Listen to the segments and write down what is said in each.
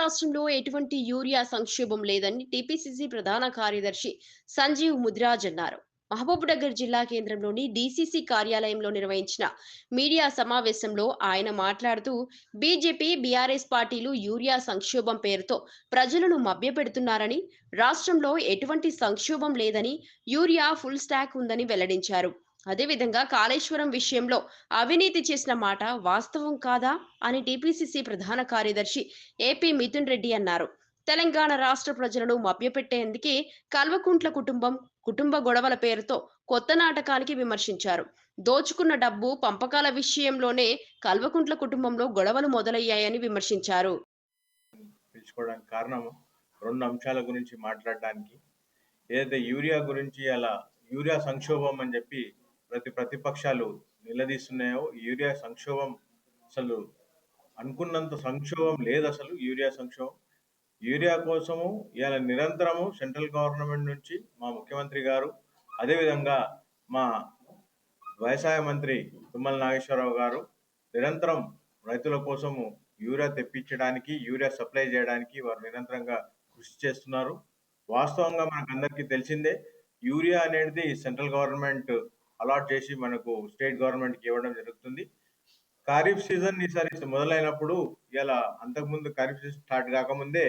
రాష్ట్రంలో ఎటువంటి యూరియా సంక్షోభం లేదని టీపీసీసీ ప్రధాన కార్యదర్శి సంజీవ్ ముదిరాజ్ అన్నారు. మహబూబ్నగర్ జిల్లా కేంద్రంలోని డీసీసీ కార్యాలయంలో నిర్వహించిన మీడియా సమావేశంలో ఆయన మాట్లాడుతూ బీజేపీ బీఆర్ఎస్ పార్టీలు యూరియా సంక్షోభం పేరుతో ప్రజలను మభ్యపెడుతున్నారని రాష్ట్రంలో ఎటువంటి సంక్షోభం లేదని యూరియా ఫుల్ స్టాక్ ఉందని వెల్లడించారు. అదేవిధంగా కాళేశ్వరం విషయంలో అవినీతి చేసిన మాట వాస్తవం కాదా అని టీపీసీసీ ప్రధాన కార్యదర్శి ఏపీ మిథున్ రెడ్డి అన్నారు. తెలంగాణ రాష్ట్ర ప్రజలను మభ్యపెట్టేందుకే కల్వకుంట్ల కుటుంబం కుటుంబ గొడవల పేరుతో కొత్త నాటకానికి విమర్శించారు. దోచుకున్న డబ్బు పంపకాల విషయంలోనే కల్వకుంట్ల కుటుంబంలో గొడవలు మొదలయ్యాయని విమర్శించారు. పిలుచుకోవడానికి కారణం రెండు అంశాల గురించి మాట్లాడడానికి. ఏదైతే యూరియా గురించి అలా యూరియా సంక్షోభం అని చెప్పి ప్రతి ప్రతిపక్షాలు నిలదీస్తున్నాయో యూరియా సంక్షోభం అసలు అనుకున్నంత సంక్షోభం లేదు అసలు యూరియా సంక్షోభం. యూరియా కోసము ఇలా నిరంతరము సెంట్రల్ గవర్నమెంట్ నుంచి మా ముఖ్యమంత్రి గారు అదేవిధంగా మా వ్యవసాయ మంత్రి తుమ్మల నాగేశ్వరరావు గారు నిరంతరం రైతుల కోసము యూరియా తెప్పించడానికి యూరియా సప్లై చేయడానికి వారు నిరంతరంగా కృషి చేస్తున్నారు. వాస్తవంగా మనకు అందరికీ తెలిసిందే యూరియా అనేది సెంట్రల్ గవర్నమెంట్ అలాట్ చేసి మనకు స్టేట్ గవర్నమెంట్కి ఇవ్వడం జరుగుతుంది. ఖరీఫ్ సీజన్ ఈసారి మొదలైనప్పుడు ఇలా అంతకుముందు ఖరీఫ్ సీజన్ స్టార్ట్ కాకముందే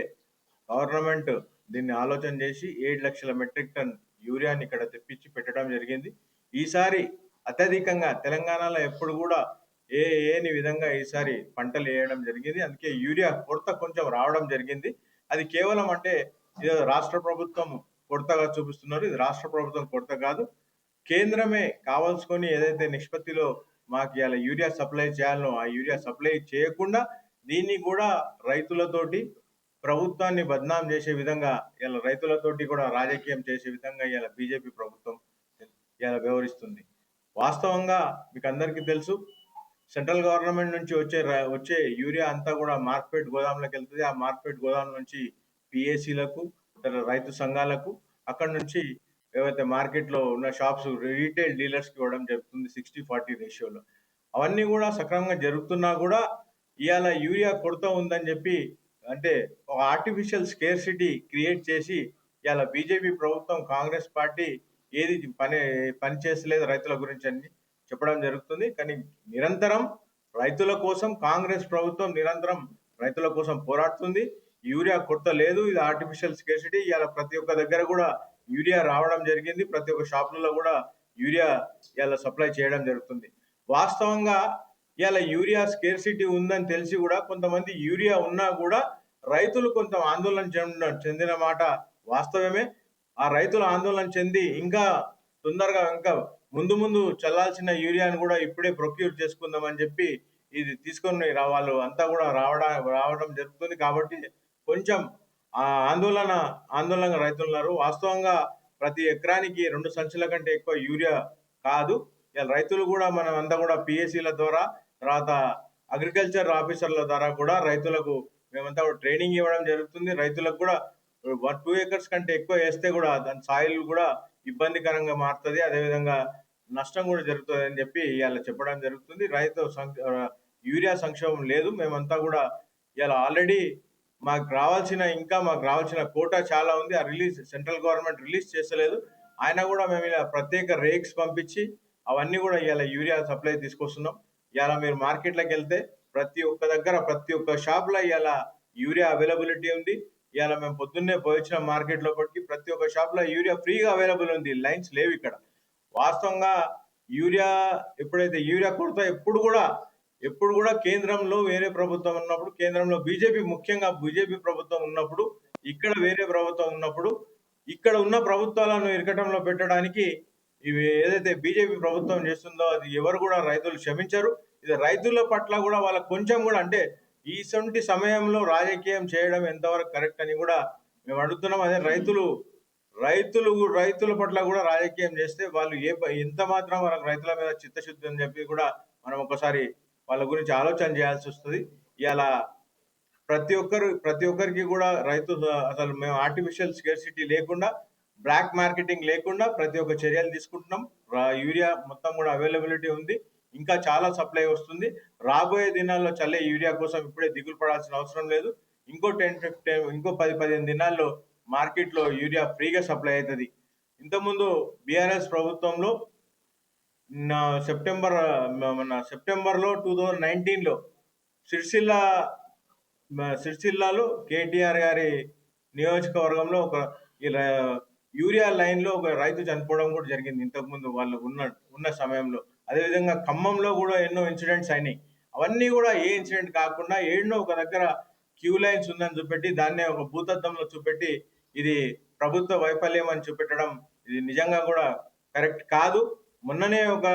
గవర్నమెంట్ దీన్ని ఆలోచన చేసి ఏడు లక్షల మెట్రిక్ టన్ యూరియాని ఇక్కడ తెప్పించి పెట్టడం జరిగింది. ఈసారి అత్యధికంగా తెలంగాణలో ఎప్పుడు కూడా ఏ ఏని విధంగా ఈసారి పంటలు వేయడం జరిగింది. అందుకే యూరియా కొరత కొంచెం రావడం జరిగింది. అది కేవలం అంటే ఇది రాష్ట్ర ప్రభుత్వం కొరతగా చూపిస్తున్నారు. ఇది రాష్ట్ర ప్రభుత్వం కొరత కాదు. కేంద్రమే కావాల్సుకొని ఏదైతే నిష్పత్తిలో మాకు ఇలా యూరియా సప్లై చేయాలనో ఆ యూరియా సప్లై చేయకుండా దీన్ని కూడా రైతులతోటి ప్రభుత్వాన్ని బద్నాం చేసే విధంగా ఇలా రైతులతోటి కూడా రాజకీయం చేసే విధంగా ఇలా బీజేపీ ప్రభుత్వం ఇలా వ్యవహరిస్తుంది. వాస్తవంగా మీకు అందరికీ తెలుసు సెంట్రల్ గవర్నమెంట్ నుంచి వచ్చే వచ్చే యూరియా అంతా కూడా మార్కెట్ గోదాంలోకి వెళ్తుంది. ఆ మార్కెట్ గోదాం నుంచి పిఏసీలకు రైతు సంఘాలకు అక్కడ నుంచి ఏవైతే మార్కెట్లో ఉన్న షాప్స్ రీటైల్ డీలర్స్కి ఇవ్వడం జరుగుతుంది సిక్స్టీ ఫార్టీ రేషియోలో. అవన్నీ కూడా సక్రమంగా జరుగుతున్నా కూడా ఇవాళ యూరియా కొరత ఉందని చెప్పి అంటే ఒక ఆర్టిఫిషియల్ స్కేర్సిటీ క్రియేట్ చేసి ఇవాళ బీజేపీ ప్రభుత్వం కాంగ్రెస్ పార్టీ ఏది పని పని చేసలేదు రైతుల గురించి అని చెప్పడం జరుగుతుంది. కానీ నిరంతరం రైతుల కోసం కాంగ్రెస్ ప్రభుత్వం నిరంతరం రైతుల కోసం పోరాడుతుంది. యూరియా కొరత లేదు ఇది ఆర్టిఫిషియల్ స్కేర్సిటీ ఇవాళ ప్రతి ఒక్క దగ్గర కూడా యూరియా రావడం జరిగింది. ప్రతి ఒక్క షాపులలో కూడా యూరియా ఇవాళ సప్లై చేయడం జరుగుతుంది. వాస్తవంగా ఇలా యూరియా స్కేర్సిటీ ఉందని తెలిసి కూడా కొంతమంది యూరియా ఉన్నా కూడా రైతులు కొంత ఆందోళన చెందడం చెందిన మాట వాస్తవమే. ఆ రైతులు ఆందోళన చెంది ఇంకా తొందరగా ఇంకా ముందు ముందు చల్లాల్సిన యూరియాను కూడా ఇప్పుడే ప్రొక్యూర్ చేసుకుందామని చెప్పి ఇది తీసుకొని రావాళ్ళు అంతా కూడా రావడం రావడం జరుగుతుంది కాబట్టి కొంచెం ఆందోళన ఆందోళన రైతులు ఉన్నారు వాస్తవంగా ప్రతి ఎకరానికి రెండు సంచుల కంటే ఎక్కువ యూరియా కాదు. ఇలా రైతులు కూడా మనం అంతా కూడా పిఎస్సీల ద్వారా తర్వాత అగ్రికల్చర్ ఆఫీసర్ల ద్వారా కూడా రైతులకు మేమంతా కూడా ట్రైనింగ్ ఇవ్వడం జరుగుతుంది. రైతులకు కూడా వన్ టూ ఏకర్స్ కంటే ఎక్కువ వేస్తే కూడా దాని సాయిల్ కూడా ఇబ్బందికరంగా మారుతుంది. అదేవిధంగా నష్టం కూడా జరుగుతుంది అని చెప్పి ఇవాళ చెప్పడం జరుగుతుంది. రైతు సం- యూరియా సంక్షోభం లేదు. మేమంతా కూడా ఇవాళ ఆల్రెడీ మాకు రావాల్సిన ఇంకా మాకు రావాల్సిన కోటా చాలా ఉంది. ఆ రిలీజ్ సెంట్రల్ గవర్నమెంట్ రిలీజ్ చేస్తలేదు. ఆయన కూడా మేము ఇలా ప్రత్యేక రేక్స్ పంపించి అవన్నీ కూడా ఇవాళ యూరియా సప్లై తీసుకొస్తున్నాం. ఇవాళ మీరు మార్కెట్లోకి వెళ్తే ప్రతి ఒక్క దగ్గర ప్రతి ఒక్క షాప్లో ఇవాళ యూరియా అవైలబిలిటీ ఉంది. ఇవాళ మేము పొద్దున్నే పోయించిన మార్కెట్లో పట్టి ప్రతి ఒక్క షాప్లో యూరియా ఫ్రీగా అవైలబుల్ ఉంది. లైన్స్ లేవు ఇక్కడ. వాస్తవంగా యూరియా ఎప్పుడైతే యూరియా కొరత ఎప్పుడు కూడా ఎప్పుడు కూడా కేంద్రంలో వేరే ప్రభుత్వం ఉన్నప్పుడు కేంద్రంలో బీజేపీ ముఖ్యంగా బీజేపీ ప్రభుత్వం ఉన్నప్పుడు ఇక్కడ వేరే ప్రభుత్వం ఉన్నప్పుడు ఇక్కడ ఉన్న ప్రభుత్వాలను ఇరకటంలో పెట్టడానికి ఇవి ఏదైతే బీజేపీ ప్రభుత్వం చేస్తుందో అది ఎవరు కూడా రైతులు క్షమించరు. ఇది రైతుల పట్ల కూడా వాళ్ళ కొంచెం కూడా అంటే ఈసొంటి సమయంలో రాజకీయం చేయడం ఎంతవరకు కరెక్ట్ అని కూడా మేము అడుగుతున్నాం. అదే రైతులు రైతులు రైతుల పట్ల కూడా రాజకీయం చేస్తే వాళ్ళు ఏ ఎంత మాత్రం వాళ్ళకి రైతుల మీద చిత్తశుద్ధి అని చెప్పి కూడా మనం ఒకసారి వాళ్ళ గురించి ఆలోచన చేయాల్సి వస్తుంది. ఇలా ప్రతి ఒక్కరు ప్రతి ఒక్కరికి కూడా రైతు అసలు మేము ఆర్టిఫిషియల్ స్కేర్సిటీ లేకుండా బ్లాక్ మార్కెటింగ్ లేకుండా ప్రతి ఒక్క చర్యలు తీసుకుంటున్నాం. యూరియా మొత్తం కూడా అవైలబిలిటీ ఉంది. ఇంకా చాలా సప్లై వస్తుంది. రాబోయే దినాల్లో చల్లే యూరియా కోసం ఇప్పుడే దిగులు పడాల్సిన అవసరం లేదు. ఇంకో టెన్ ఫిఫ్టీన్ ఇంకో పది పదిహేను దినాల్లో మార్కెట్లో యూరియా ఫ్రీగా సప్లై అవుతుంది. ఇంతకుముందు బీఆర్ఎస్ ప్రభుత్వంలో నా సెప్టెంబర్ మన సెప్టెంబర్లో టూ థౌజండ్ నైన్టీన్లో సిరిసిల్ల మ- సిరిసిల్లాలో కేటీఆర్ గారి నియోజకవర్గంలో ఒక ఇలా యూరియా లైన్లో ఒక రైతు చనిపోవడం కూడా జరిగింది. ఇంతకుముందు వాళ్ళు ఉన్న ఉన్న సమయంలో. అదేవిధంగా ఖమ్మంలో కూడా ఎన్నో ఇన్సిడెంట్స్ అయినాయి. అవన్నీ కూడా ఏ ఇన్సిడెంట్ కాకుండా ఏడునో ఒక దగ్గర క్యూ లైన్స్ ఉందని చూపెట్టి దాన్నే ఒక భూతద్దంలో చూపెట్టి ఇది ప్రభుత్వ వైఫల్యం అని చూపెట్టడం ఇది నిజంగా కూడా కరెక్ట్ కాదు. మొన్ననే ఒక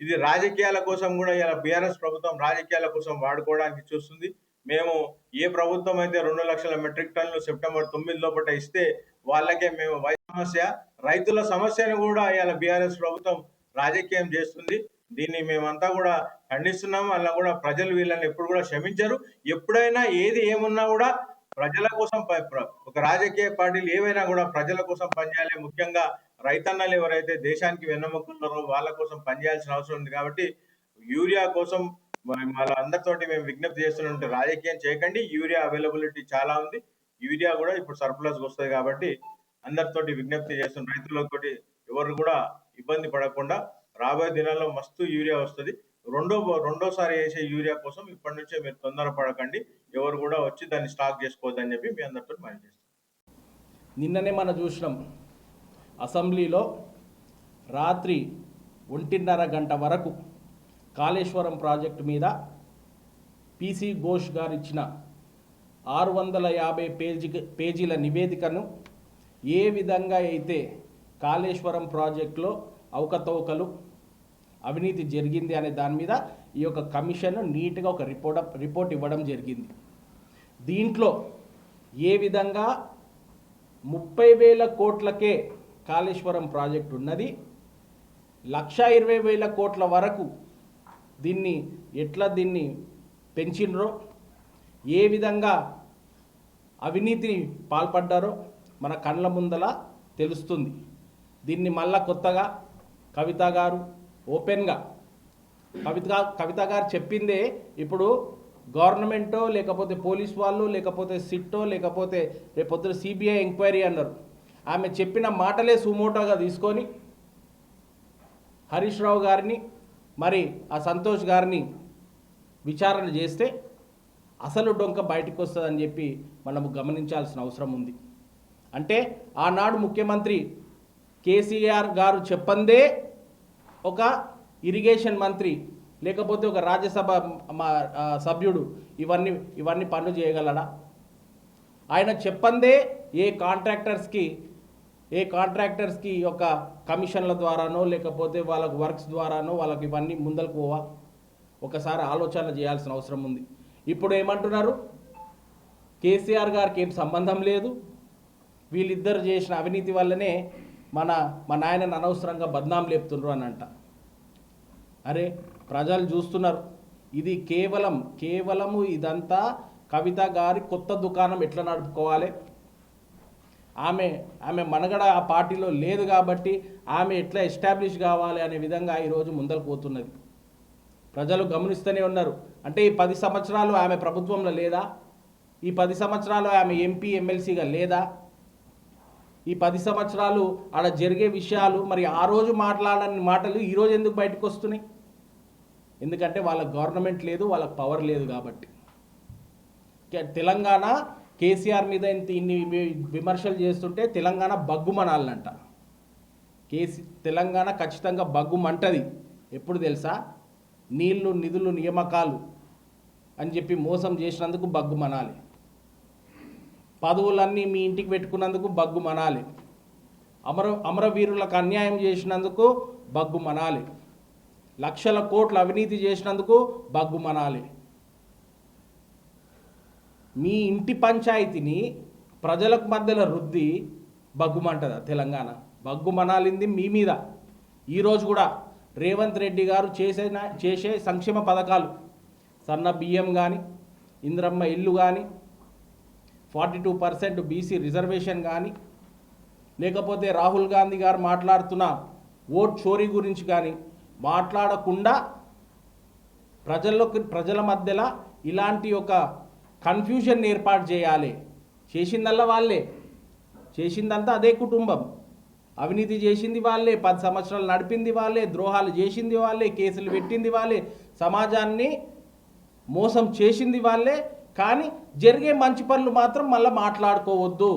ఇది రాజకీయాల కోసం కూడా ఇలా బీఆర్ఎస్ ప్రభుత్వం రాజకీయాల కోసం వాడుకోవడానికి చూస్తుంది. మేము ఏ ప్రభుత్వం అయితే రెండు లక్షల మెట్రిక్ టన్నులు సెప్టెంబర్ తొమ్మిది లోపల ఇస్తే వాళ్ళకే మేము వై సమస్య. రైతుల సమస్యను కూడా ఇలా బీఆర్ఎస్ ప్రభుత్వం రాజకీయం చేస్తుంది. దీన్ని మేమంతా కూడా ఖండిస్తున్నాము. అలా కూడా ప్రజలు వీళ్ళని ఎప్పుడు కూడా క్షమించరు. ఎప్పుడైనా ఏది ఏమున్నా కూడా ప్రజల కోసం ఒక రాజకీయ పార్టీలు ఏవైనా కూడా ప్రజల కోసం పనిచేయాలి. ముఖ్యంగా రైతన్నలు ఎవరైతే దేశానికి వెన్నెముకున్నారో వాళ్ళ కోసం పనిచేయాల్సిన అవసరం ఉంది కాబట్టి యూరియా కోసం మ- వాళ్ళ అందరితోటి మేము విజ్ఞప్తి చేస్తున్నట్టు రాజకీయం చేయకండి. యూరియా అవైలబిలిటీ చాలా ఉంది. యూరియా కూడా ఇప్పుడు సర్ప్లస్ వస్తుంది కాబట్టి అందరితోటి విజ్ఞప్తి చేస్తున్న రైతులతోటి ఎవరు కూడా ఇబ్బంది పడకుండా రాబోయే దినాల్లో మస్తు యూరియా వస్తుంది. రెండో రెండోసారి వేసే యూరియా కోసం ఇప్పటి నుంచే మీరు తొందర పడకండి. ఎవరు కూడా వచ్చి దాన్ని స్టాక్ చేసుకోవద్దని చెప్పి మీ అందరితో మనం చేస్తాం నిన్ననే మనం చూసినాం. అసెంబ్లీలో రాత్రి ఒంటిన్నర గంట వరకు కాళేశ్వరం ప్రాజెక్టు మీద పీసీ ఘోష్ గారు ఇచ్చిన ఆరు వందల యాభై పేజీ పేజీల నివేదికను ఏ విధంగా అయితే కాళేశ్వరం ప్రాజెక్టులో అవకతవకలు అవినీతి జరిగింది అనే దాని మీద ఈ యొక్క కమిషన్ నీట్గా ఒక రిపోర్ట్ రిపోర్ట్ ఇవ్వడం జరిగింది. దీంట్లో ఏ విధంగా ముప్పై వేల కోట్లకే కాళేశ్వరం ప్రాజెక్టు ఉన్నది. లక్ష ఇరవై వేల కోట్ల వరకు దీన్ని ఎట్లా దీన్ని పెంచినరో ఏ విధంగా అవినీతిని పాల్పడ్డారో మన కళ్ళ ముందల తెలుస్తుంది. దీన్ని మళ్ళా కొత్తగా కవిత గారు ఓపెన్గా కవిత కవిత గారు చెప్పిందే ఇప్పుడు గవర్నమెంటో లేకపోతే పోలీస్ వాళ్ళు లేకపోతే సిట్టో లేకపోతే రేపొద్దున సిబిఐ ఎంక్వైరీ అన్నారు. ఆమె చెప్పిన మాటలే సుమోటోగా తీసుకొని హరీష్ రావు గారిని మరి ఆ సంతోష్ గారిని విచారణ చేస్తే అసలు డొంక బయటకు వస్తుందని చెప్పి మనము గమనించాల్సిన అవసరం ఉంది. అంటే ఆనాడు ముఖ్యమంత్రి కేసీఆర్ గారు చెప్పందే ఒక ఇరిగేషన్ మంత్రి లేకపోతే ఒక రాజ్యసభ మా సభ్యుడు ఇవన్నీ ఇవన్నీ పనులు చేయగలడా? ఆయన చెప్పందే ఏ కాంట్రాక్టర్స్కి ఏ కాంట్రాక్టర్స్కి ఒక కమిషన్ల ద్వారానో లేకపోతే వాళ్ళకు వర్క్స్ ద్వారానో వాళ్ళకి ఇవన్నీ ముందలకు పోవా? ఒకసారి ఆలోచన చేయాల్సిన అవసరం ఉంది. ఇప్పుడు ఏమంటున్నారు? కేసీఆర్ గారికి ఏం సంబంధం లేదు. వీళ్ళిద్దరు చేసిన అవినీతి వల్లనే మన మా నాయనని అనవసరంగా బద్నాం లేపుతుండ్రు అని అంట. అరే ప్రజలు చూస్తున్నారు. ఇది కేవలం కేవలము ఇదంతా కవిత గారి కొత్త దుకాణం ఎట్లా నడుపుకోవాలి? ఆమె ఆమె మనగడ ఆ పార్టీలో లేదు కాబట్టి ఆమె ఎట్లా ఎస్టాబ్లిష్ కావాలి అనే విధంగా ఈరోజు ముందరకు పోతున్నది. ప్రజలు గమనిస్తూనే ఉన్నారు. అంటే ఈ పది సంవత్సరాలు ఆమె ప్రభుత్వంలో లేదా? ఈ పది సంవత్సరాలు ఆమె ఎంపీ ఎమ్మెల్సీగా లేదా? ఈ పది సంవత్సరాలు ఆడ జరిగే విషయాలు మరి ఆ రోజు మాట్లాడని మాటలు ఈరోజు ఎందుకు బయటకు వస్తున్నాయి? ఎందుకంటే వాళ్ళ గవర్నమెంట్ లేదు వాళ్ళకి పవర్ లేదు కాబట్టి. తెలంగాణ కేసీఆర్ మీద ఇంత ఇన్ని విమర్శలు చేస్తుంటే తెలంగాణ బగ్గుమనాలంట కేసీ తెలంగాణ ఖచ్చితంగా బగ్గుమంటది ఎప్పుడు తెలుసా? నీళ్ళు నిధులు నియామకాలు అని చెప్పి మోసం చేసినందుకు బగ్గుమనాలి పదవులన్నీ మీ ఇంటికి పెట్టుకున్నందుకు బగ్గు మనాలి. అమర అమరవీరులకు అన్యాయం చేసినందుకు బగ్గు మనాలి. లక్షల కోట్లు అవినీతి చేసినందుకు బగ్గు మనాలి. మీ ఇంటి పంచాయతీని ప్రజలకు మధ్యలో రుద్ది బగ్గుమంటదా తెలంగాణ? బగ్గు మనాలింది మీ మీద. ఈరోజు కూడా రేవంత్ రెడ్డి గారు చేసే చేసే సంక్షేమ పథకాలు. సన్న బియ్యం కానీ ఇంద్రమ్మ ఇల్లు కానీ forty two percent BC reservation కానీ లేకపోతే రాహుల్ గాంధీ గారు మాట్లాడుతున్న ఓట్ చోరీ గురించి కానీ మాట్లాడకుండా ప్రజల్లోకి ప్రజల మధ్యలో ఇలాంటి ఒక కన్ఫ్యూజన్ ఏర్పాటు చేయాలి. చేసిందల్లా వాళ్ళే. చేసిందంతా అదే కుటుంబం. అవినీతి చేసింది వాళ్ళే పది సంవత్సరాలు నడిపింది వాళ్ళే ద్రోహాలు చేసింది వాళ్ళే కేసులు పెట్టింది వాళ్ళే సమాజాన్ని మోసం చేసింది వాళ్ళే కానీ జరిగే మంచి పనులు మాత్రం మళ్ళీ మాట్లాడుకోవద్దు.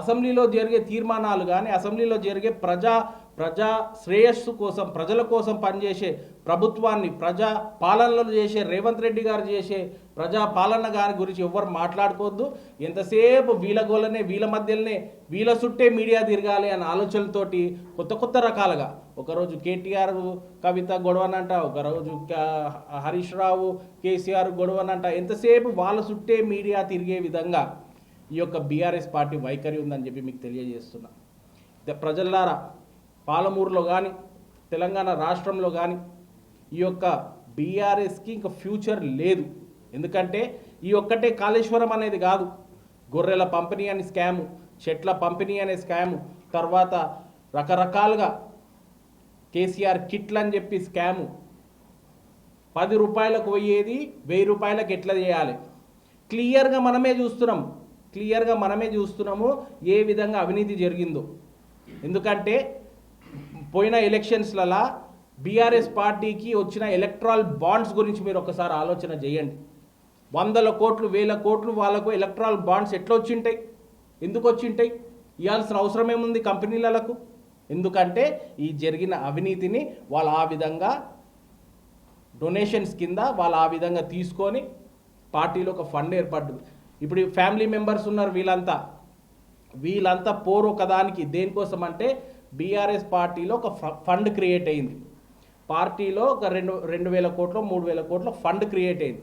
అసెంబ్లీలో జరిగే తీర్మానాలు కానీ అసెంబ్లీలో జరిగే ప్రజా ప్రజా శ్రేయస్సు కోసం ప్రజల కోసం పనిచేసే ప్రభుత్వాన్ని ప్రజా పాలనలు చేసే రేవంత్ రెడ్డి గారు చేసే ప్రజా పాలన గారి గురించి ఎవ్వరు మాట్లాడుకోవద్దు. ఎంతసేపు వీళ్ళ గోలనే వీళ్ళ మధ్యలోనే వీళ్ళ చుట్టే మీడియా తిరగాలి అనే ఆలోచనలతోటి కొత్త కొత్త రకాలుగా. ఒకరోజు కేటీఆర్ కవిత గొడవనంట ఒకరోజు హరీష్ రావు కేసీఆర్ గొడవనంట. ఎంతసేపు వాళ్ళ చుట్టే మీడియా తిరిగే విధంగా ఈ యొక్క బీఆర్ఎస్ పార్టీ వైఖరి ఉందని చెప్పి మీకు తెలియజేస్తున్నా. ప్రజల్లారా పాలమూరులో కానీ తెలంగాణ రాష్ట్రంలో కానీ ఈ యొక్క బీఆర్ఎస్కి ఇంకా ఫ్యూచర్ లేదు. ఎందుకంటే ఈ ఒక్కటే కాళేశ్వరం అనేది కాదు. గొర్రెల పంపిణీ అని స్కాము చెట్ల పంపిణీ అనే స్కాము తర్వాత రకరకాలుగా కేసీఆర్ కిట్లు అని చెప్పి స్కాము పది రూపాయలకు పోయేది వెయ్యి రూపాయలకు ఎట్లా చేయాలి? క్లియర్గా మనమే చూస్తున్నాం. క్లియర్గా మనమే చూస్తున్నాము ఏ విధంగా అవినీతి జరిగిందో. ఎందుకంటే పోయిన ఎలక్షన్స్లలో బీఆర్ఎస్ పార్టీకి వచ్చిన ఎలక్ట్రాల్ బాండ్స్ గురించి మీరు ఒకసారి ఆలోచన చేయండి. వందల కోట్లు వేల కోట్లు వాళ్ళకు ఎలక్ట్రాల్ బాండ్స్ ఎట్లా వచ్చింటాయి ఎందుకు వచ్చింటాయి ఇవ్వాల్సిన అవసరం ఏముంది కంపెనీలకు ఎందుకంటే ఈ జరిగిన అవినీతిని వాళ్ళు ఆ విధంగా డొనేషన్స్ కింద వాళ్ళు ఆ విధంగా తీసుకొని పార్టీలో ఒక ఫండ్ ఏర్పడ్డది. ఇప్పుడు ఫ్యామిలీ మెంబర్స్ ఉన్నారు వీళ్ళంతా. వీళ్ళంతా పోరు ఒకదానికి దేనికోసం అంటే బీఆర్ఎస్ పార్టీలో ఒక ఫ- ఫండ్ క్రియేట్ అయింది. పార్టీలో ఒక రెండు రెండు వేల కోట్లు మూడు వేల కోట్ల ఫండ్ క్రియేట్ అయింది.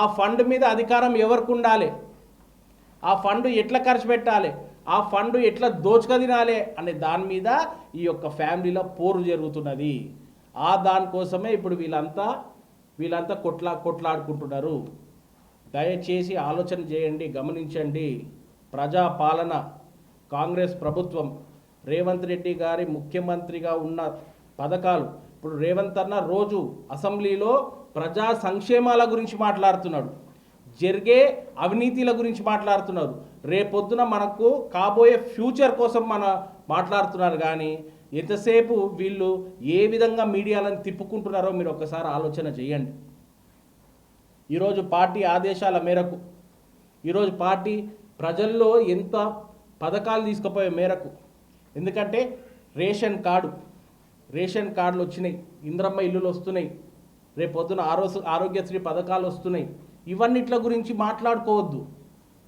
ఆ ఫండ్ మీద అధికారం ఎవరికి ఉండాలి? ఆ ఫండ్ ఎట్లా ఖర్చు పెట్టాలి? ఆ ఫండ్ ఎట్లా దోచుక తినాలి? అనే దాని మీద ఈ యొక్క ఫ్యామిలీలో పోరు జరుగుతున్నది. ఆ దానికోసమే ఇప్పుడు వీళ్ళంతా వీళ్ళంతా కొట్లా కొట్లాడుకుంటున్నారు. దయచేసి ఆలోచన చేయండి గమనించండి. ప్రజా పాలన కాంగ్రెస్ ప్రభుత్వం రేవంత్ రెడ్డి గారి ముఖ్యమంత్రిగా ఉన్న పథకాలు ఇప్పుడు రేవంత్ అన్న రోజు అసెంబ్లీలో ప్రజా సంక్షేమాల గురించి మాట్లాడుతున్నాడు. జరిగే అవినీతిల గురించి మాట్లాడుతున్నారు రేపొద్దున మనకు కాబోయే ఫ్యూచర్ కోసం మన మాట్లాడుతున్నారు కానీ ఎంతసేపు వీళ్ళు ఏ విధంగా మీడియాలను తిప్పుకుంటున్నారో మీరు ఒకసారి ఆలోచన చేయండి. ఈరోజు పార్టీ ఆదేశాల మేరకు ఈరోజు పార్టీ ప్రజల్లో ఎంత పథకాలు తీసుకుపోయే మేరకు ఎందుకంటే రేషన్ కార్డు రేషన్ కార్డులు వచ్చినాయి ఇంద్రమ్మ ఇల్లులు వస్తున్నాయి రేపు పొద్దున ఆరో ఆరోగ్యశ్రీ పథకాలు వస్తున్నాయి. ఇవన్నిట్ల గురించి మాట్లాడుకోవద్దు.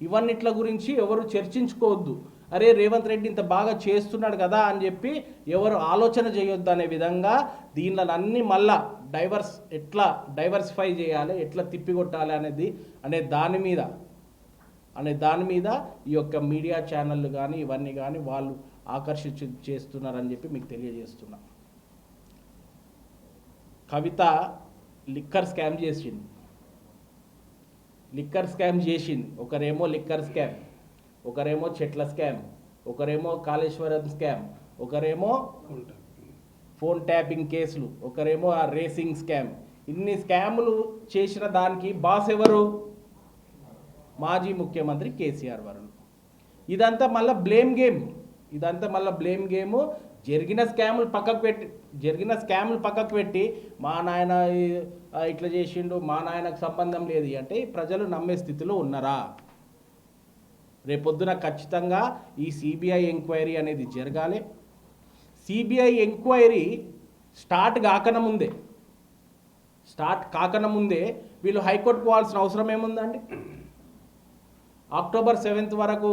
ఇవన్నిట్ల గురించి ఎవరు చర్చించుకోవద్దు. అరే రేవంత్ రెడ్డి ఇంత బాగా చేస్తున్నాడు కదా అని చెప్పి ఎవరు ఆలోచన చేయొద్దు అనే విధంగా దీనిలో అన్ని మళ్ళా డైవర్స్ ఎట్లా డైవర్సిఫై చేయాలి ఎట్లా తిప్పికొట్టాలి అనేది అనే దాని మీద అనే దాని మీద ఈ యొక్క మీడియా ఛానళ్ళు కానీ ఇవన్నీ కానీ వాళ్ళు ఆకర్షించి చేస్తున్నారని చెప్పి మీకు తెలియజేస్తున్నాను కవిత లిక్కర్ స్కామ్ చేసింది. లిక్కర్ స్కామ్ చేసింది. ఒకరేమో లిక్కర్ స్కామ్ ఒకరేమో చెట్ల స్కామ్ ఒకరేమో కాళేశ్వరం స్కామ్ ఒకరేమో ఫోన్ ట్యాపింగ్ కేసులు ఒకరేమో ఆ రేసింగ్ స్కామ్. ఇన్ని స్కాములు చేసిన దానికి బాస్ ఎవరు? మాజీ ముఖ్యమంత్రి కేసీఆర్ వరుణ్. ఇదంతా మళ్ళీ బ్లేమ్ గేమ్. ఇదంతా మళ్ళీ బ్లేమ్ గేమ్. జరిగిన స్కాములు పక్కకు పెట్టి జరిగిన స్కాములు పక్కకు పెట్టి మా నాయన ఇట్లా చేసిండు మా నాయనకు సంబంధం లేదు అంటే ప్రజలు నమ్మే స్థితిలో ఉన్నారా? రేపొద్దున ఖచ్చితంగా ఈ సిబిఐ ఎంక్వైరీ అనేది జరగాలి. సిబిఐ ఎంక్వైరీ స్టార్ట్ కాకనముందే స్టార్ట్ కాకనముందే వీళ్ళు హైకోర్టు పోవాల్సిన అవసరం ఏముందండి? అక్టోబర్ సెవెంత్ వరకు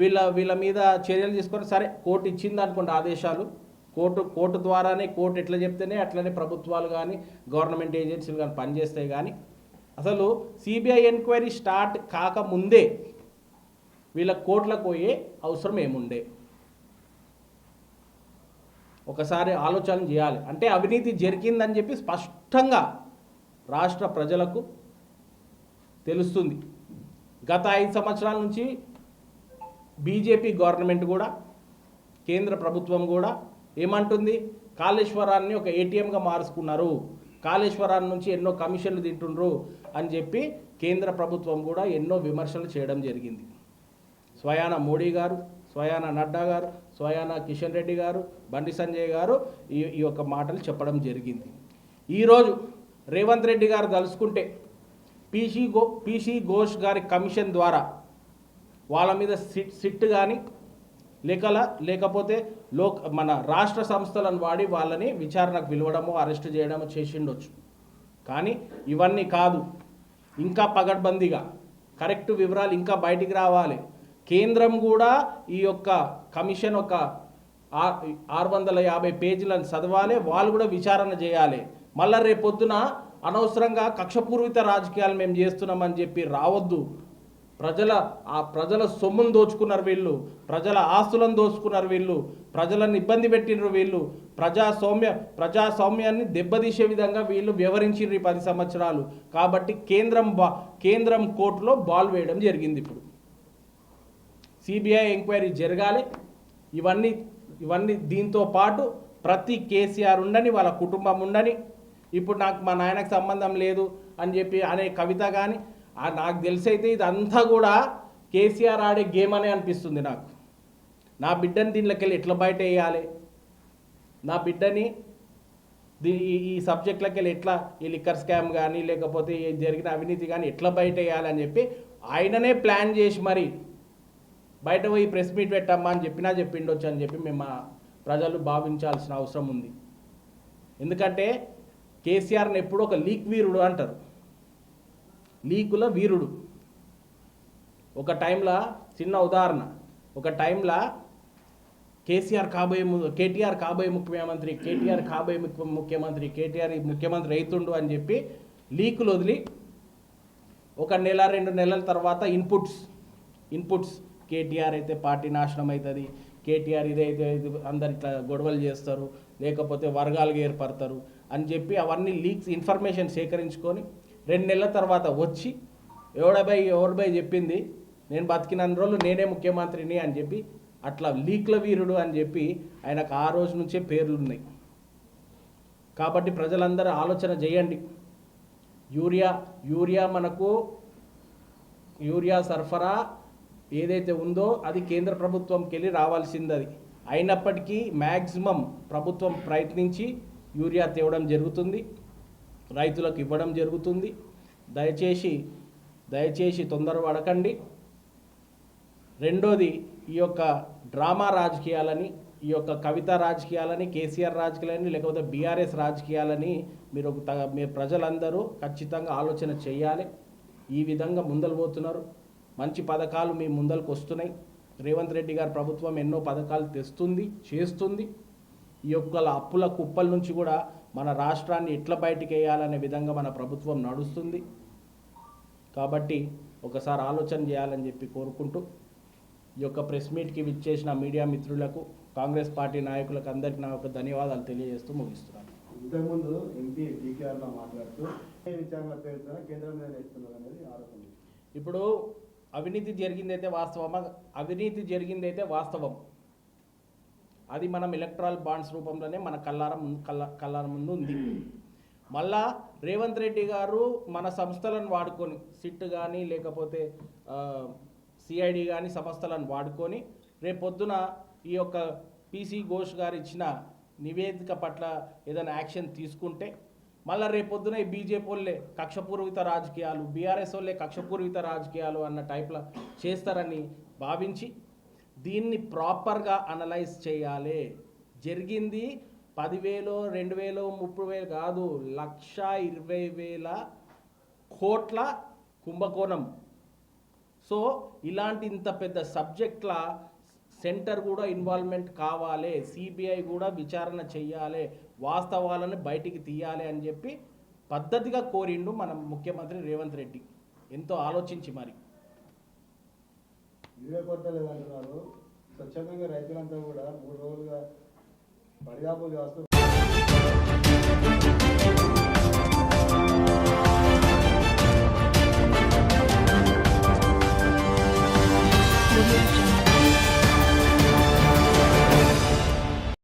వీళ్ళ వీళ్ళ మీద చర్యలు తీసుకొని సరే కోర్టు ఇచ్చింది అనుకోండి ఆదేశాలు. కోర్టు కోర్టు ద్వారానే కోర్టు ఎట్లా చెప్తేనే అట్లనే ప్రభుత్వాలు కానీ గవర్నమెంట్ ఏజెన్సీలు కానీ పనిచేస్తాయి కానీ అసలు సిబిఐ ఎంక్వైరీ స్టార్ట్ కాకముందే వీళ్ళ కోర్టులకు పోయే అవసరం ఏముండే? ఒకసారి ఆలోచన చేయాలి. అంటే అవినీతి జరిగిందని చెప్పి స్పష్టంగా రాష్ట్ర ప్రజలకు తెలుస్తుంది. గత ఐదు సంవత్సరాల నుంచి బీజేపీ గవర్నమెంట్ కూడా కేంద్ర ప్రభుత్వం కూడా ఏమంటుంది? కాళేశ్వరాన్ని ఒక ఏటీఎంగా మార్చుకున్నారు కాళేశ్వరాన్ని నుంచి ఎన్నో కమిషన్లు తింటుండ్రు అని చెప్పి కేంద్ర ప్రభుత్వం కూడా ఎన్నో విమర్శలు చేయడం జరిగింది. స్వయాన మోడీ గారు స్వయాన నడ్డా గారు స్వయాన కిషన్ రెడ్డి గారు బండి సంజయ్ గారు ఈ ఈ యొక్క మాటలు చెప్పడం జరిగింది. ఈరోజు రేవంత్ రెడ్డి గారు తలుసుకుంటే పీసీ గో పీసీ ఘోష్ గారి కమిషన్ ద్వారా వాళ్ళ మీద సిట్ సిట్ కానీ లేకల లేకపోతే లోక్ మన రాష్ట్ర సంస్థలను వాడి వాళ్ళని విచారణకు పిలవడము అరెస్ట్ చేయడము చేసిండొచ్చు. కానీ ఇవన్నీ కాదు. ఇంకా పగడ్బందీగా కరెక్ట్ వివరాలు ఇంకా బయటికి రావాలి. కేంద్రం కూడా ఈ యొక్క కమిషన్ ఒక ఆరు వందల యాభై పేజీలను చదవాలి వాళ్ళు కూడా విచారణ చేయాలి. మళ్ళా రేపొద్దున అనవసరంగా కక్షపూర్విత రాజకీయాలు మేము చేస్తున్నామని చెప్పి రావద్దు. ప్రజల ఆ ప్రజల సొమ్మును దోచుకున్నారు వీళ్ళు. ప్రజల ఆస్తులను దోచుకున్నారు వీళ్ళు. ప్రజలను ఇబ్బంది పెట్టినారు వీళ్ళు. ప్రజాస్వామ్య ప్రజాస్వామ్యాన్ని దెబ్బతీసే విధంగా వీళ్ళు వ్యవహరించారు ఈ పది సంవత్సరాలు. కాబట్టి కేంద్రం బా కేంద్రం కోర్టులో బాల్ వేయడం జరిగింది ఇప్పుడు. సిబిఐ ఎంక్వైరీ జరగాలి. ఇవన్నీ ఇవన్నీ దీంతో పాటు ప్రతి కేసీఆర్ ఉండని వాళ్ళ కుటుంబం ఉండని. ఇప్పుడు నాకు మా నాయనకు సంబంధం లేదు అని చెప్పి అనే కవిత కానీ నాకు తెలిసైతే ఇదంతా కూడా కేసీఆర్ ఆడే గేమ్ అనే అనిపిస్తుంది నాకు. నా బిడ్డని దీనిలోకి వెళ్ళి ఎట్లా బయట వేయాలి నా బిడ్డని దీ ఈ ఈ సబ్జెక్ట్లకి వెళ్ళి ఎట్లా ఈ లిక్కర్ స్కామ్ కానీ లేకపోతే జరిగిన అవినీతి కానీ ఎట్లా బయట వేయాలి అని చెప్పి ఆయననే ప్లాన్ చేసి మరి బయట పోయి ప్రెస్ మీట్ పెట్టమ్మా అని చెప్పినా చెప్పిండొచ్చు అని చెప్పి మేము మా ప్రజలు భావించాల్సిన అవసరం ఉంది. ఎందుకంటే కేసీఆర్ని ఎప్పుడూ ఒక లీక్ వీరుడు అంటారు. లీకుల వీరుడు. ఒక టైంలో చిన్న ఉదాహరణ. ఒక టైంలో కేసీఆర్ కాబోయే ము- కేటీఆర్ కాబోయే ముఖ్యమంత్రి కేటీఆర్ కాబోయే ముఖ్య- ముఖ్యమంత్రి కేటీఆర్ ముఖ్యమంత్రి అవుతుండు అని చెప్పి లీకులు వదిలి ఒక నెల రెండు నెలల తర్వాత ఇన్పుట్స్ ఇన్పుట్స్. కేటీఆర్ అయితే పార్టీ నాశనం అవుతుంది కేటీఆర్ ఇదైతే అందరు ఇట్లా గొడవలు చేస్తారు. లేకపోతే వర్గాలుగా ఏర్పడతారు అని చెప్పి అవన్నీ లీక్స్ ఇన్ఫర్మేషన్ సేకరించుకొని రెండు నెలల తర్వాత వచ్చి ఎవడబై ఎవరిపై చెప్పింది? నేను బతికిన రోజులు నేనే ముఖ్యమంత్రిని అని చెప్పి అట్లా లీక్ల వీరుడు అని చెప్పి ఆయనకు ఆ రోజు నుంచే పేర్లు ఉన్నాయి కాబట్టి ప్రజలందరూ ఆలోచన చేయండి. యూరియా యూరియా మనకు యూరియా సరఫరా ఏదైతే ఉందో అది కేంద్ర ప్రభుత్వంకి వెళ్ళి రావాల్సింది అది అయినప్పటికీ మ్యాక్సిమం ప్రభుత్వం ప్రయత్నించి యూరియా తేవడం జరుగుతుంది. రైతులకు ఇవ్వడం జరుగుతుంది. దయచేసి దయచేసి తొందరపడకండి. రెండోది ఈ యొక్క డ్రామా రాజకీయాలని ఈ యొక్క కవిత రాజకీయాలని కేసీఆర్ రాజకీయాలని లేకపోతే బీఆర్ఎస్ రాజకీయాలని మీరు ఒక మీరు ప్రజలందరూ ఖచ్చితంగా ఆలోచన చేయాలి. ఈ విధంగా ముందలు పోతున్నారు. మంచి పథకాలు మీ ముందలకు వస్తున్నాయి. రేవంత్ రెడ్డి గారు ప్రభుత్వం ఎన్నో పథకాలు తెస్తుంది చేస్తుంది. ఈ యొక్క అప్పుల కుప్పల నుంచి కూడా మన రాష్ట్రాన్ని ఎట్లా బయటికి వేయాలనే విధంగా మన ప్రభుత్వం నడుస్తుంది. కాబట్టి ఒకసారి ఆలోచన చేయాలని చెప్పి కోరుకుంటూ ఈ యొక్క ప్రెస్ మీట్కి విచ్చేసిన మీడియా మిత్రులకు కాంగ్రెస్ పార్టీ నాయకులకు అందరికీ నా యొక్క ధన్యవాదాలు తెలియజేస్తూ ముగిస్తున్నాను. ఇంతకుముందు ఎంపీ డీకేఆర్లో మాట్లాడుతూ విచారణ పేరుతో కేంద్రం మీద వేస్తున్నారు అనేది ఆరోపణ. ఇప్పుడు అవినీతి జరిగిందైతే వాస్తవమా? అవినీతి జరిగిందైతే వాస్తవం. అది మనం ఎలక్ట్రాల్ బాండ్స్ రూపంలోనే మన కల్లార ముందు కళ్ళ కల్లార ముందు ఉంది. మళ్ళా రేవంత్ రెడ్డి గారు మన సంస్థలను వాడుకొని సిట్ కానీ లేకపోతే సిఐడి కానీ సంస్థలను వాడుకొని రేపొద్దున ఈ యొక్క పీసీ ఘోష్ గారు ఇచ్చిన నివేదిక పట్ల ఏదైనా యాక్షన్ తీసుకుంటే మళ్ళీ రేపొద్దున ఈ బీజేపీ వాళ్ళే కక్షపూర్విత రాజకీయాలు బీఆర్ఎస్ వాళ్ళే కక్షపూర్విత రాజకీయాలు అన్న టైప్లో చేస్తారని భావించి దీన్ని ప్రాపర్గా అనలైజ్ చేయాలి. జరిగింది పదివేలు రెండు వేలు ముప్పై వేలు కాదు లక్ష ఇరవై వేల కోట్ల కుంభకోణం. సో ఇలాంటి ఇంత పెద్ద సబ్జెక్ట్ల సెంటర్ కూడా ఇన్వాల్వ్మెంట్ కావాలి. సిబిఐ కూడా విచారణ చేయాలి. వాస్తవాలను బయటికి తీయాలి అని చెప్పి పద్ధతిగా కోరిండు మన ముఖ్యమంత్రి రేవంత్ రెడ్డి. ఎంతో ఆలోచించి మరి. యూరియా కొరత లేదంటున్నారు స్వచ్ఛందంగా రైతులంతా కూడా మూడు రోజులుగా పడిదాపులు చేస్తూ